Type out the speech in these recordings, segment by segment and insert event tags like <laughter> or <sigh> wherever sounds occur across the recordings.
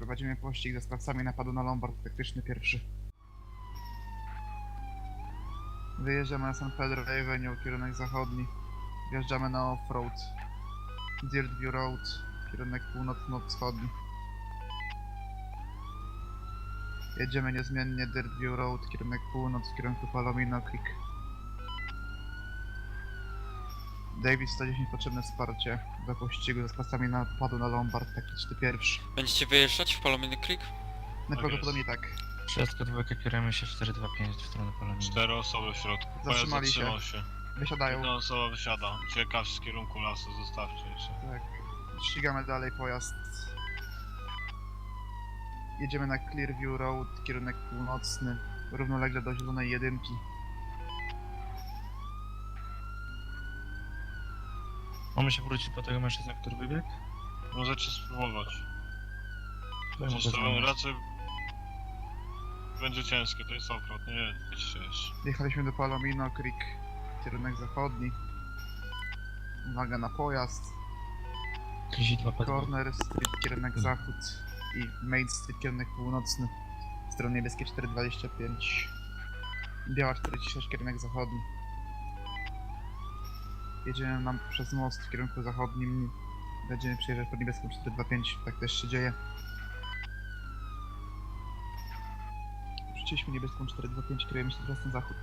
Prowadzimy pościg ze sprawcami napadu na Lombard taktyczny pierwszy. Wyjeżdżamy na San Pedro Avenue, kierunek zachodni. Wjeżdżamy na off-road. Dirt View Road, kierunek północno-wschodni. Jedziemy niezmiennie Dirt View Road, kierunek północ, w kierunku Palomino Creek. David 110 potrzebne wsparcie do pościgu ze sprawcami napadu na Lombard taktyczny pierwszy. Będziecie wyjeżdżać w Palominy Creek? Najprawdopodobniej tak. Wszystko dwójkę kierujemy się 425 w stronę Polonii. Cztery osoby w środku. Pojazd Zatrzymali się. zatrzymał się. Wysiadają. Jedna osoba wysiada. Ucieka w kierunku lasu, zostawcie jeszcze. Tak. Ścigamy dalej pojazd. Jedziemy na Clearview Road, kierunek północny, równolegle do zielonej jedynki. Mamy się wrócić po tego mężczyznę, który wybiegł? Możecie spróbować. Mogę to dzwonić. raczej będzie ciężkie, to jest offroad, nie jedźcie jeszcze. Wjechaliśmy do Palomino Creek, kierunek zachodni. Uwaga na pojazd. Dwa. Corner Street, kierunek zachód i Main Street, kierunek północny. Strony niebieskie 425. Biała 46, kierunek zachodni. Jedziemy nam przez most w kierunku zachodnim. Będziemy przyjeżdżać pod niebieską 425, tak też się dzieje. Rzuciliśmy niebieską 425, kierujemy się teraz na zachód.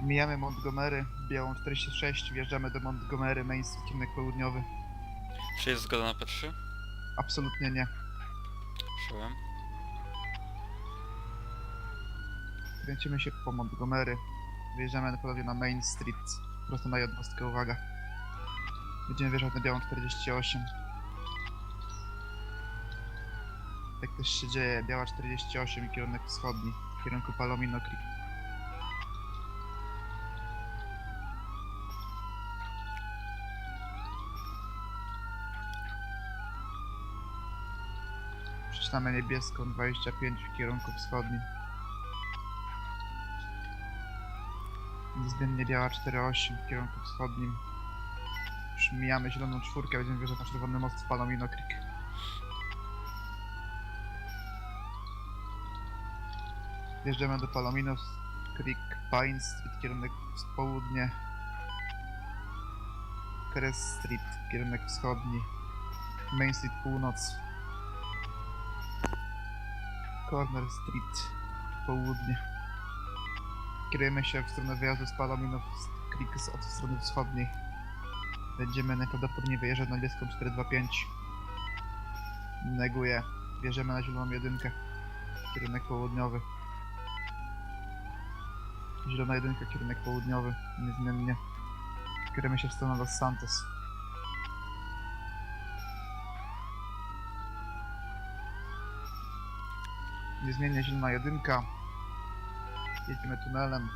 Mijamy Montgomery, białą 46, wjeżdżamy do Montgomery, Main Street, kierunek południowy. Czy jest zgoda na P3? Absolutnie nie. Przyjąłem. Kręcimy się po Montgomery. Wyjeżdżamy ponownie na Main Street. Prosto na jednostkę, uwaga. Będziemy wjeżdżać na białą 48. Tak też się dzieje. Biała 48 i kierunek wschodni. W kierunku Palomino Creek. Przeczytamy niebieską 25 w kierunku wschodnim. Niezmiennie biała 4.8 w kierunku wschodnim. Już mijamy zieloną czwórkę, będziemy wjeżdżać na czerwony most w Palomino Creek. Wjeżdżamy do Palomino Creek, Pine Street, kierunek w południe. Crest Street, kierunek wschodni. Main Street, północ. Corner Street, południe. Kierujemy się w stronę wyjazdu z Palomino Creek od strony wschodniej. Będziemy najprawdopodobniej wyjeżdżać na niebieską 425. Neguję. Bierzemy na zieloną jedynkę. Kierunek południowy. Zielona jedynka, kierunek południowy. Niezmiennie. Kierujemy się w stronę Los Santos. Niezmiennie zielona jedynka. Jedziemy tunelem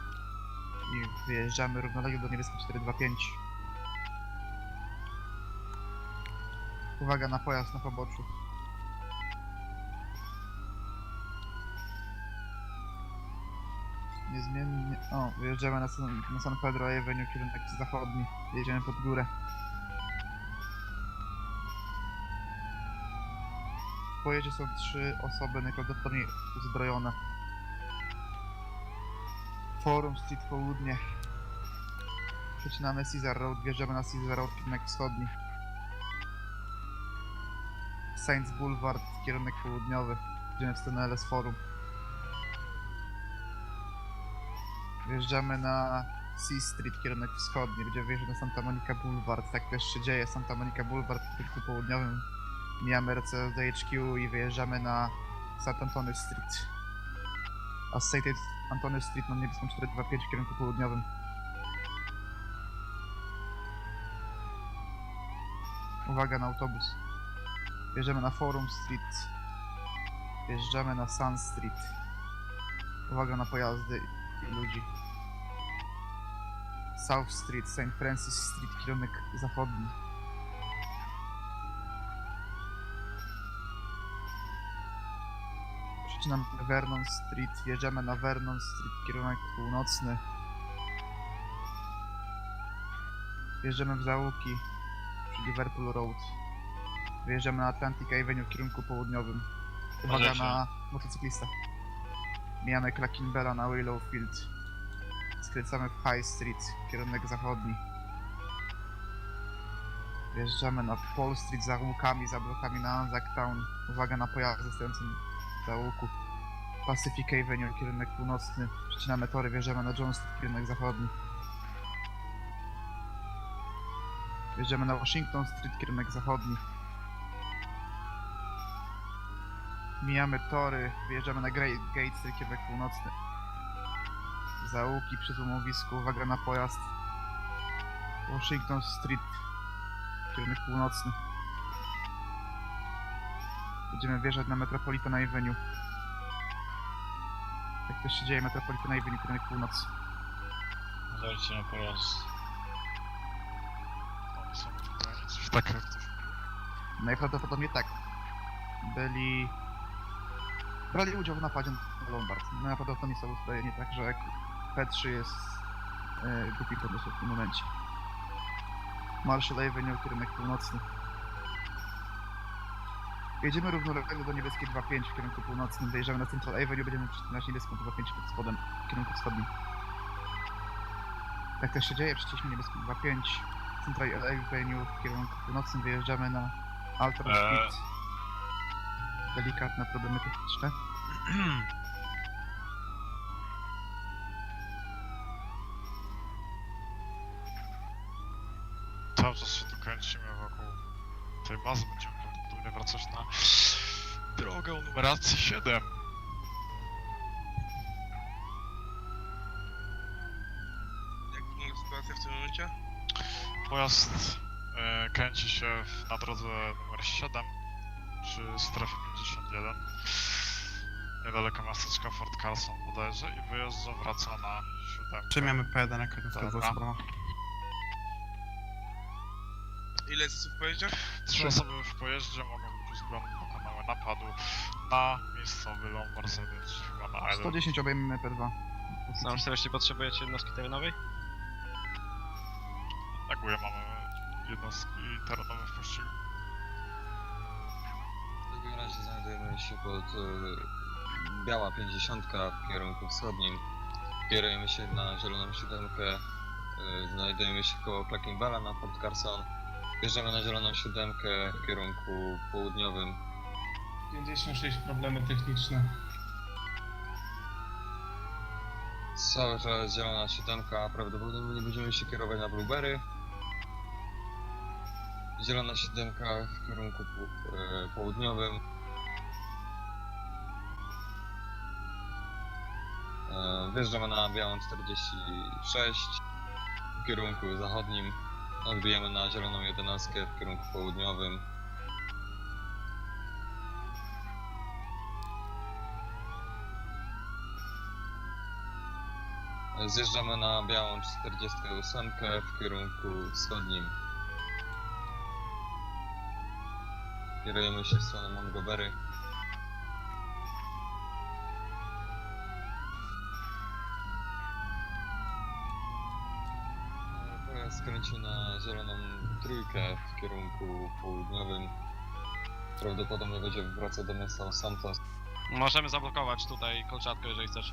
i wyjeżdżamy równolegle do niebieską 425. Uwaga na pojazd na poboczu. Niezmiennie... O, wyjeżdżamy na San, na San Pedro Avenue, kierunek zachodni. Jedziemy pod górę. Pojeździe są trzy osoby najprawdopodobniej uzbrojone. Forum Street południe. Przecinamy Caesar Road, wjeżdżamy na Caesar Road, kierunek wschodni. Saints Boulevard, kierunek południowy. Idziemy w stronę LS Forum. Wjeżdżamy na C Street, kierunek wschodni. Będziemy wjeżdżać na Santa Monica Boulevard. Tak też się dzieje. Santa Monica Boulevard w kierunku południowym. Mijamy RCS HQ i wyjeżdżamy na St. Antony Street. A St. Antony Street mam niebieską 425 w kierunku południowym. Uwaga na autobus. Wjeżdżamy na Forum Street. Wjeżdżamy na Sun Street. Uwaga na pojazdy i ludzi. South Street, St. Francis Street, kierunek zachodni. Zaczynamy Vernon Street, wjeżdżamy na Vernon Street, kierunek północny. Wjeżdżamy w załuki przy Liverpool Road. Wyjeżdżamy na Atlantic Avenue w kierunku południowym. Uwaga na motocyklista. Mijamy Clackinbella na Willow Field. Skręcamy w High Street, kierunek zachodni. Wjeżdżamy na Paul Street za łukami, za blokami na Anzac Town. Uwaga na pojazdy stojące za łuku. Pacific Avenue, kierunek północny. Przecinamy tory, wjeżdżamy na John Street, kierunek zachodni. Wjeżdżamy na Washington Street, kierunek zachodni. Mijamy tory, wyjeżdżamy na Great Gate Street, kierunek północny. Załuki przy złomowisku, uwaga na pojazd. Washington Street, kierunek północny. Będziemy wjeżdżać na Metropolitan Avenue. Jak też się dzieje Metropolitan Avenue, kierunek północ. Zajście na takiego ktoś Najprawdopodobniej tak. Byli... Brali udział w napadzie na Lombard. Najprawdopodobniej są uzbrojeni tak, że P3 jest e, głupi pomysł w tym momencie. Marshall Avenue, kierunek północny. Jedziemy równolegle do niebieskiej 2.5 w kierunku północnym. Wyjeżdżamy na Central Avenue, będziemy przecinać niebieską 2.5 pod spodem w kierunku wschodnim. Tak też się dzieje, przecież niebieską 2.5. Central Avenue w kierunku północnym wyjeżdżamy na Ultra Eee. Speed. Delikatne problemy techniczne. <clears throat> Cały czas się tu kręcimy wokół tej bazy, będziemy prawdopodobnie wracać na numeracji 7. Jak wygląda sytuacja w tym momencie? Pojazd e, kręci się w, na drodze numer 7 przy strefie 51. Niedaleko miasteczka Fort Carson bodajże i wyjeżdża, wraca na 7. Przejmiemy P1 jako Dobra. sprawa. Ile jest osób w pojeździe? Trzy osoby w pojeździe mogą być uzbrojone napadu na miejscowy Lombard się chyba na Island. 110 obejmiemy P2. Sam 40 potrzebujecie jednostki terenowej? Na górze mamy jednostki terenowe w pościgu. W takim razie znajdujemy się pod e, Biała 50 w kierunku wschodnim. Kierujemy się na Zieloną Siódemkę. E, znajdujemy się koło Clackingballa na Fort Carson. Wjeżdżamy na Zieloną Siódemkę w kierunku południowym. 56 problemy techniczne. Cała że Zielona Siódemka prawdopodobnie będziemy się kierować na Blueberry. Zielona Siódemka w kierunku e, południowym. E, wjeżdżamy na białą 46 w kierunku zachodnim. Odbijamy na zieloną 11 w kierunku południowym. Zjeżdżamy na białą 48 w kierunku wschodnim. Kierujemy się w stronę Montgomery. Pojazd skręcił na zieloną trójkę w kierunku południowym. Prawdopodobnie będzie wracał do miasta Santos. Możemy zablokować tutaj kolczatkę, jeżeli chcesz.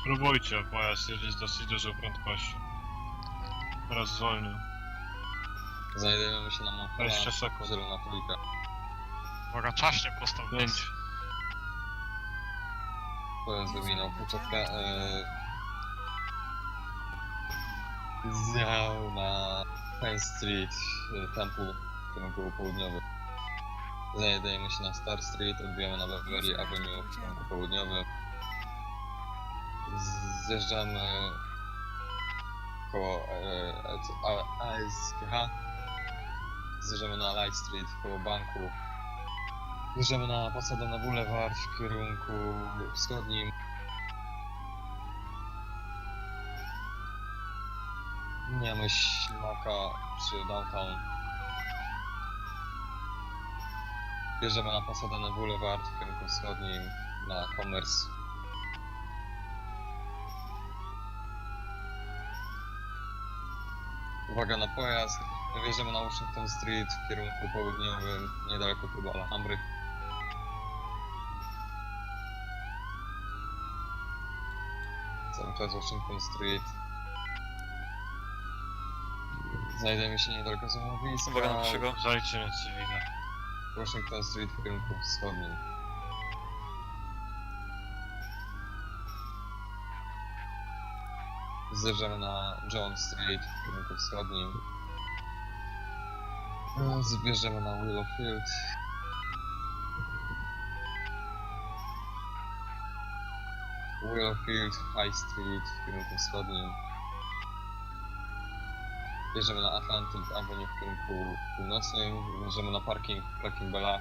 Spróbujcie, pojazd jedzie z dosyć dużą prędkością. Teraz zwolnił. Znajdujemy się na Manhattan, 20 sekund. zielona trójka. Uwaga, czaśnie prosto w nos. 5. Pojazd wyminął początkę. E... Zjechał na Pine Street, e, Temple w kierunku południowym. Znajdujemy się na Star Street, odbijamy na Beverly Avenue w kierunku południowym. Zjeżdżamy koło e, A- ASKH. Zjeżdżamy na Light Street koło banku. Zjeżdżamy na Pasadena Boulevard w kierunku wschodnim. Mijamy ślimaka przy downtown. Wjeżdżamy na Pasadena Boulevard w kierunku wschodnim. na Commerce. Uwaga na pojazd. Wjeżdżamy na Washington Street w kierunku południowym, niedaleko chyba Alhambry. Cały czas Washington Street. Znajdujemy się niedaleko złomowiska. Uwaga na. Uważajcie na cywile. Washington Street w kierunku wschodnim. Zjeżdżamy na John Street w kierunku wschodnim. Zjeżdżamy na Willowfield. Willowfield High Street w kierunku wschodnim. Wjeżdżamy na Atlantic Avenue w kierunku północnym. Wjeżdżamy na parking Parking Bella.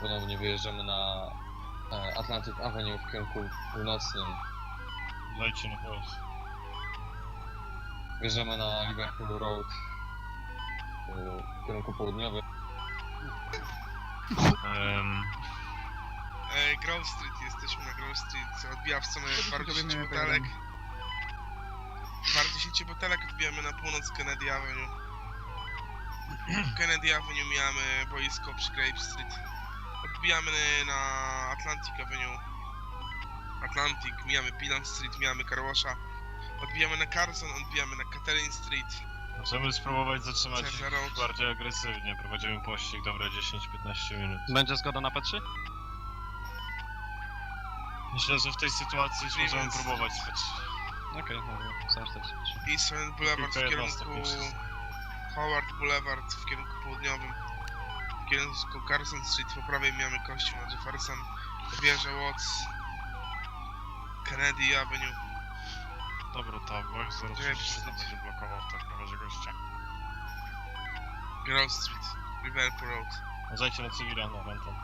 Ponownie wyjeżdżamy na e, Atlantic Avenue w kierunku północnym. Uważajcie na pojazd. Wjeżdżamy na Liverpool Road e, w kierunku południowym. Um, E, Grove Street, jesteśmy na Grove Street. Odbija w stronę bardzo 10 Robimy butelek. Bardzo 10 butelek odbijamy na północ Kennedy Avenue. Kennedy Avenue mijamy boisko przy Grape Street. Odbijamy na Atlantic Avenue. Atlantic, mijamy Pilan Street, mijamy Carwasha. Odbijamy na Carson, odbijamy na Catherine Street. możemy spróbować zatrzymać ich bardziej agresywnie. Prowadzimy pościg, dobra, 10-15 minut. Będzie zgoda na P3? Myślę, że w tej sytuacji już możemy Więc- próbować spać. Okej, dobra. Sam 43. Eastern Boulevard w jednostek kierunku. Howard Boulevard w kierunku południowym. W kierunku Carson Street po prawej mamy kościół na Jefferson. Wieża Watts. Kennedy Avenue. Dobra, to Box 037 będzie blokował w takim razie gościa. Grove Street. Liverpool Road. Uważajcie na cywila na Renton.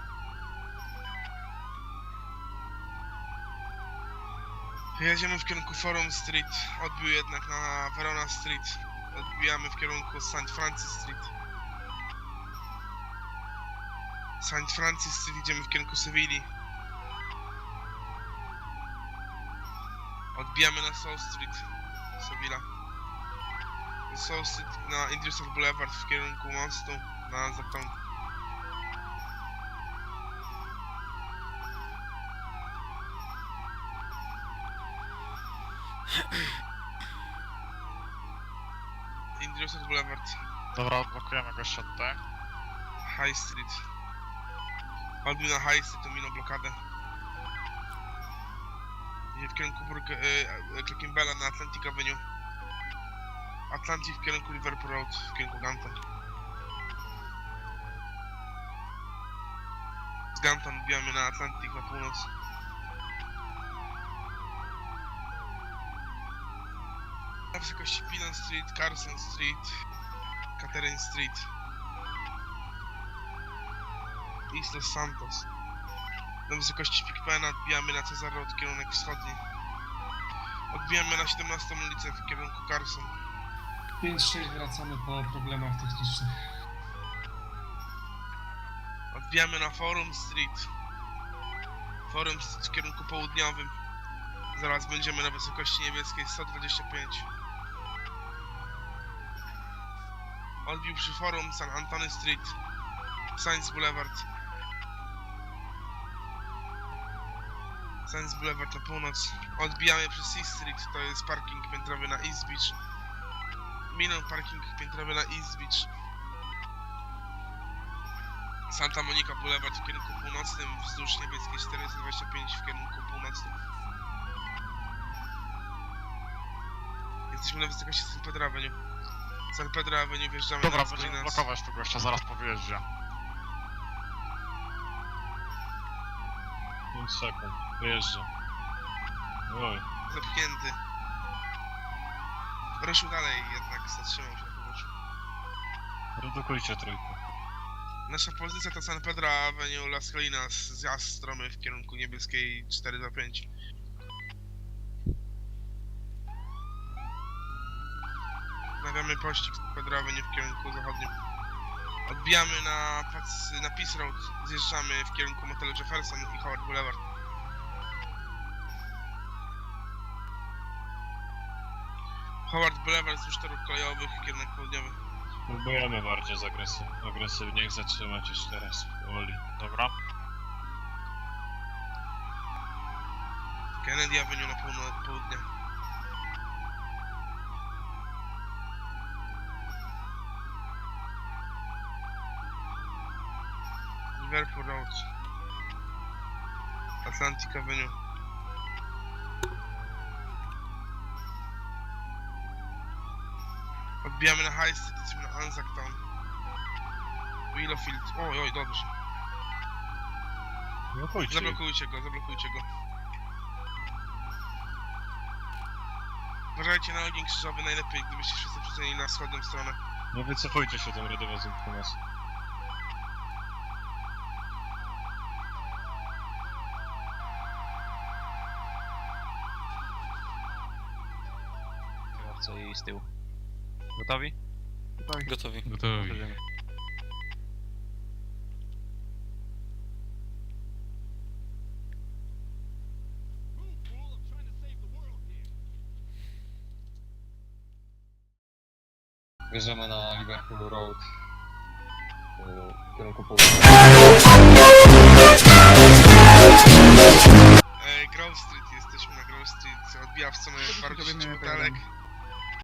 Jedziemy w kierunku Forum Street. Odbił jednak na Verona Street. Odbijamy w kierunku St. Francis Street. St. Francis Street idziemy w kierunku Sewilli. Odbijamy na South Street. Sevilla. South Street na Industrial Boulevard w kierunku mostu na Zaptown. <clears throat> Industrial Boulevard. Dobra, odblokujemy gościa tutaj. High Street. Na High Street, to minął blokadę. W kierunku Burg... E, Clerkenwella na Atlantic Avenue. Atlantic w kierunku Liverpool Road, w kierunku Ganton. Z Ganton wbijamy na Atlantic na północ. Na wysokości Pinon Street, Carson Street, Catherine Street. East Los Santos. Na wysokości Pigpena odbijamy na Cezar Road, kierunek wschodni. Odbijamy na 17 ulicę w kierunku Carson. 5-6 wracamy po problemach technicznych. Odbijamy na Forum Street. Forum Street w kierunku południowym. Zaraz będziemy na wysokości niebieskiej 125. Odbił przy Forum San Antony Street. Science Boulevard. Science Boulevard na północ. Odbijamy przez East Street, to jest parking piętrowy na East Beach. Minął parking piętrowy na East Beach. Santa Monica Boulevard w kierunku północnym, wzdłuż niebieskiej 425 w kierunku północnym. Jesteśmy na wysokości San Pedro Avenue. San Pedro Avenue wjeżdżamy Dobra, na będziemy blokować tu gościa zaraz po wyjeździe. 5 sekund. Wyjeżdżam. Oj, Zapchnięty. Ruszył dalej, jednak zatrzymał się na poboczu. redukujcie trójkę. Nasza pozycja to San Pedro Avenue Las Colinas, zjazd stromy w kierunku niebieskiej 425. Nawiamy pościg San Pedro Avenue w kierunku zachodnim. Odbijamy na, plac- na Peace Road, zjeżdżamy w kierunku motelu Jefferson i Howard Boulevard. Howard Boulevard wzdłuż torów kolejowych, kierunek południowy. Próbujemy bardziej zagresyw agresywnie ich zatrzymać już teraz powoli. Dobra. Kennedy Avenue na półno- południe. Liverpool Road. Atlantic Avenue. Odbijamy na High Street, jesteśmy na Anzac Town. Willowfield. Oj, oj, dobrze. Blokujcie. ich. Zablokujcie go, zablokujcie go. Uważajcie na ogień krzyżowy najlepiej, gdybyście wszyscy przesunęli na wschodnią stronę. Nie wycofujcie się tym radowozem po nas. Kierowca i z tyłu. Gotowi? Gotowi. Gotowi. Jedziemy. Wjeżdżamy na Liverpool Road. y, W kierunku południa. E, Grove Street, jesteśmy na Grove Street, odbija w stronę Bardziej pewien